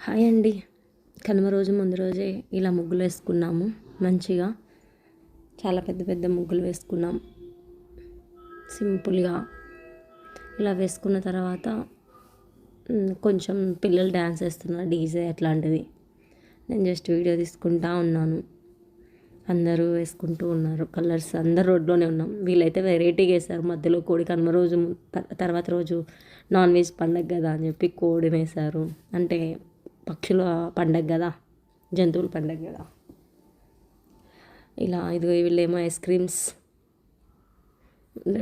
Hi అండి. కనుమ రోజు ముందు రోజే ఇలా ముగ్గులు వేసుకున్నాము మంచిగా. చాలా పెద్ద పెద్ద ముగ్గులు వేసుకున్నాం. సింపుల్గా. ఇలా వేసుకున్న తర్వాత కొంచెం పిల్లలు డ్యాన్స్ వేస్తున్నారు డీజే అట్లాంటివి నేను జస్ట్ వీడియో తీసుకుంటా ఉన్నాను. అందరూ వేసుకుంటూ ఉన్నారు. కలర్స్ అందరు రోడ్లోనే ఉన్నాం. వీళ్ళైతే వెరైటీగా వేశారు. మధ్యలో కోడి కనుమ రోజు త- తర్వాత రోజు నాన్ వెజ్ పండగ కదా అని చెప్పి కోడి వేశారు. అంటే పక్షుల పండగ కదా జంతువుల పండగ కదా. ఇలా ఇదిగో వీళ్ళేమో ఐస్ క్రీమ్స్.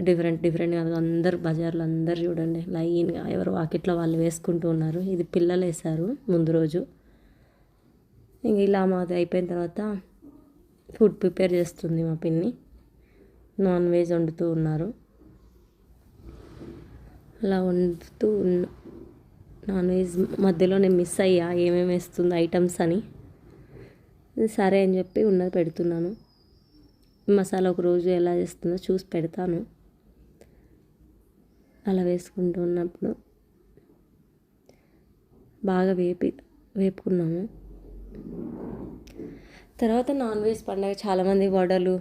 డిఫరెంట్ డిఫరెంట్ కాదు అందరు బజార్లో అందరు చూడండి లైన్గా ఎవరు వాకిట్లో వాళ్ళు వేసుకుంటూ ఉన్నారు. ఇది పిల్లలు వేశారు ముందు రోజు. ఇంక ఇలా మాది అయిపోయిన తర్వాత ఫుడ్ ప్రిపేర్ చేస్తుంది మా పిన్ని. నాన్ వెజ్ వండుతూ ఉన్నారు. అలా వండుతూ ఉన్న నాన్ వెజ్ మధ్యలో నేను మిస్ అయ్యా ఏమేమి వేస్తుంది ఐటమ్స్ అని. సరే అని చెప్పి ఉన్నది పెడుతున్నాను. మసాలా ఒక రోజు ఎలా చేస్తుందో చూసి పెడతాను. అలా వేసుకుంటూ ఉన్నప్పుడు బాగా వేపి వేపుకున్నాము. తర్వాత నాన్ వెజ్ పండగ చాలామంది వడలు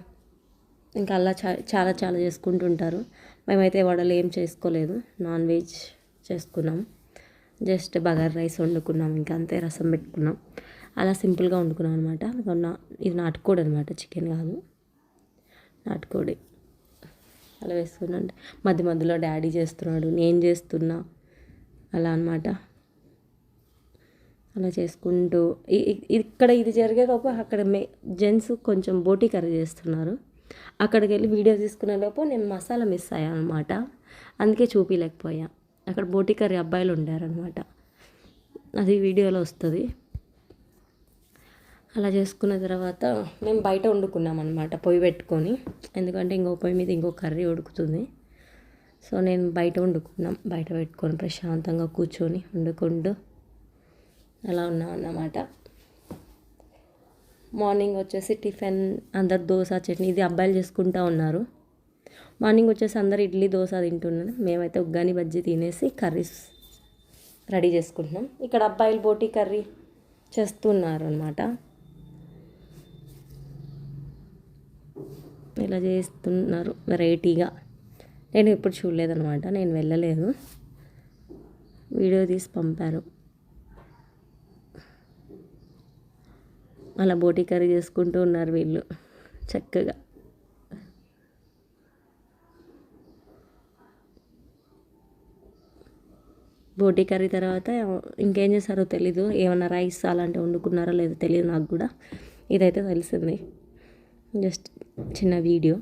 ఇంకా అలా చా చాలా చాలా చేసుకుంటుంటారు. మేమైతే వడలు ఏం చేసుకోలేదు నాన్ వెజ్ చేసుకున్నాం. జస్ట్ బగార్ రైస్ వండుకున్నాం ఇంకా అంతే రసం పెట్టుకున్నాం. అలా సింపుల్గా వండుకున్నాం అనమాట ఇది నాటుకోడి అనమాట చికెన్ కాదు. నాటుకోడి. అలా వేసుకున్నాం మధ్య మధ్యలో డాడీ చేస్తున్నాడు నేను చేస్తున్నా. అలా అనమాట అలా చేసుకుంటూ ఇక్కడ ఇది జరిగేలోపు అక్కడ మే జెంట్స్ కొంచెం బోటీ కర్రీ చేస్తున్నారు. అక్కడికి వెళ్ళి వీడియో తీసుకునే లోపు నేను మసాలా మిస్ అయ్యాను అనమాట అందుకే చూపించలేకపోయా అక్కడ బోటి కర్రీ అబ్బాయిలు ఉండారనమాట అది వీడియోలో వస్తుంది. అలా చేసుకున్న తర్వాత మేము బయట వండుకున్నాం అనమాట పొయ్యి పెట్టుకొని. ఎందుకంటే ఇంకో పొయ్యి మీద ఇంకో కర్రీ ఉడుకుతుంది. సో నేను బయట వండుకున్నాం. బయట పెట్టుకొని ప్రశాంతంగా కూర్చొని వండుకుంటూ అలా ఉన్నాం అన్నమాట మార్నింగ్ వచ్చేసి టిఫిన్ అందరు దోశ చట్నీ ఇది అబ్బాయిలు చేసుకుంటూ ఉన్నారు. మార్నింగ్ వచ్చేసి అందరు ఇడ్లీ దోశ తింటున్నారు. మేమైతే ఉగ్గాని బజ్జీ తినేసి కర్రీస్ రెడీ చేసుకుంటున్నాం. ఇక్కడ అబ్బాయిలు బోటీ కర్రీ చేస్తున్నారు అనమాట ఇలా చేస్తున్నారు వెరైటీగా. నేను ఎప్పుడు చూడలేదనమాట నేను వెళ్ళలేదు. వీడియో తీసి పంపారు. అలా బోటీ కర్రీ చేసుకుంటూ ఉన్నారు వీళ్ళు. చక్కగా. బోటీ కర్రీ తర్వాత ఇంకేం చేస్తారో తెలీదు. ఏమైనా రైస్ అలాంటివి వండుకున్నారో లేదో తెలియదు నాకు కూడా. ఇదైతే తెలిసింది. జస్ట్ చిన్న వీడియో.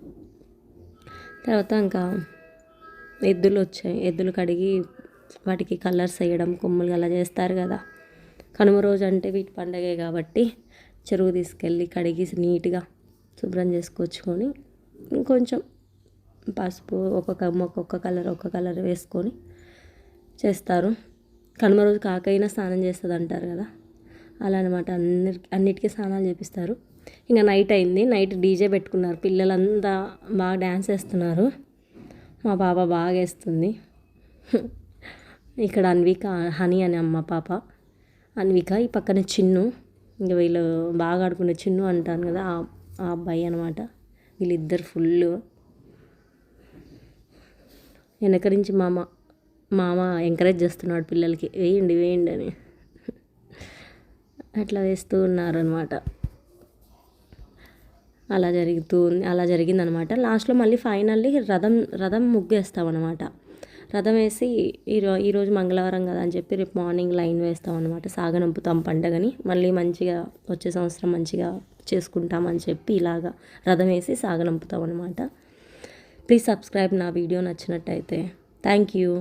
తర్వాత ఇంకా ఎద్దులు వచ్చాయి. ఎద్దులు కడిగి వాటికి కలర్స్ వేయడం కొమ్ములు అలా చేస్తారు కదా. కనుమ రోజు అంటే వీటి పండగే కాబట్టి చెరువు తీసుకెళ్ళి కడిగి నీట్గా శుభ్రం చేసుకొచ్చుకొని ఇంకొంచెం పసుపు ఒక్కొక్క ఒక్కొక్క కలర్ ఒక్క కలర్ వేసుకొని చేస్తారు. కనుమ రోజు కాకైనా స్నానం చేస్తుంది అంటారు కదా. అలా అనమాట అన్ని అన్నిటికీ స్నానాలు చేపిస్తారు. ఇంకా నైట్ అయింది. నైట్ డీజే పెట్టుకున్నారు. పిల్లలంతా బాగా డ్యాన్స్ వేస్తున్నారు. మా పాప బాగా వేస్తుంది. ఇక్కడ అన్విక హనీ అనే అమ్మ పాప. అన్విక ఈ పక్కన చిన్ను. ఇంకా వీళ్ళు బాగా ఆడుకునే చిన్ను అంటాను కదా ఆ ఆ అబ్బాయి అనమాట. వీళ్ళిద్దరు ఫుల్ వెనక నుంచి మామ. మామ ఎంకరేజ్ చేస్తున్నాడు పిల్లలకి వేయండి వేయండి అని. అట్లా వేస్తూ ఉన్నారనమాట అలా జరుగుతూ అలా జరిగిందనమాట లాస్ట్లో మళ్ళీ ఫైనల్లీ రథం రథం ముగ్గేస్తామన్నమాట. రథం వేసి ఈరో ఈరోజు మంగళవారం కదా అని చెప్పి రేపు మార్నింగ్ లైన్ వేస్తామన్నమాట. సాగనంపుతాం పండగని మళ్ళీ మంచిగా వచ్చే సంవత్సరం మంచిగా చేసుకుంటామని చెప్పి ఇలాగా రథం వేసి సాగనంపుతాం అనమాట ప్లీజ్ సబ్స్క్రైబ్ నా వీడియో నచ్చినట్టయితే. Thank you